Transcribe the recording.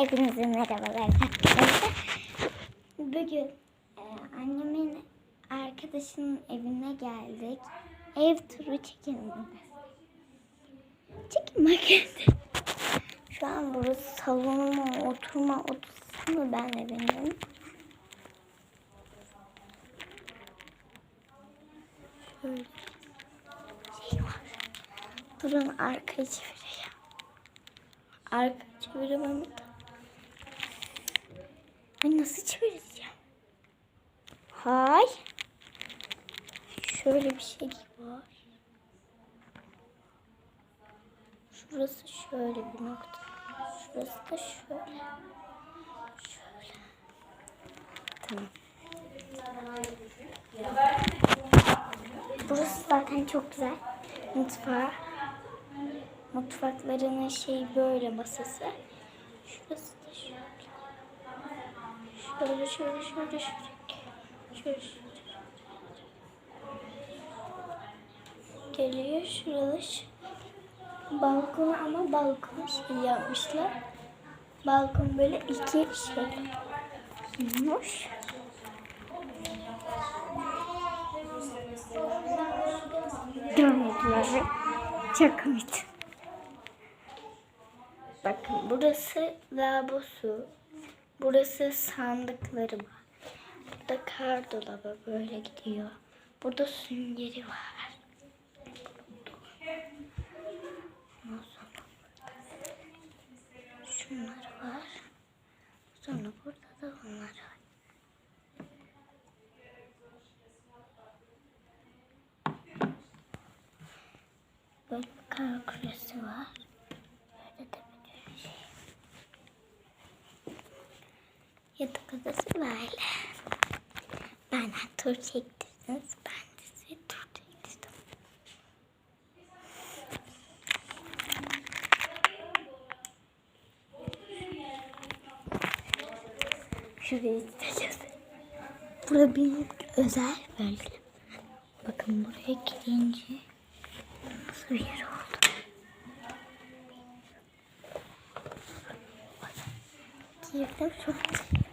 Hepinize merhabalar. Bugün e, annemin arkadaşının evine geldik. Ev turu çekelim. Çekin bakın. Şu an burası salonu mu, oturma odası mı ben de bilmiyorum. Şöyle şey var. Durun arkaya çevireyim. Arka çeviremem. Ay nasıl çevireceğim? Hay. Şöyle bir şey var. Şurası şöyle bir nokta. Şurası da şöyle. Şöyle. Tamam. Burası zaten çok güzel. Mutfağı. Mutfaklarının şey böyle masası. Şurası şöyle. Şöyle şöyle şöyle şöyle. Şöyle. Geliyor şurada şu. Balkon ama balkon şey yapmışlar. Balkon böyle iki şey olmuş. Görmediler. Çok komik. Bakın burası lavabosu. Burası sandıkları var. Burada kar dolabı böyle gidiyor. Burada süngeri var. Şunlar var. Sonra burada da onlar var. Böyle kar küresi var. Böyle de bir şey. Yatak odası böyle. Benden tur çektirdiniz. Ben de size tur çektirdim. Şurayı göstereyim. Burada benim özel bölge. Bakın buraya girince nasıl bir yer oldu. Girdim an.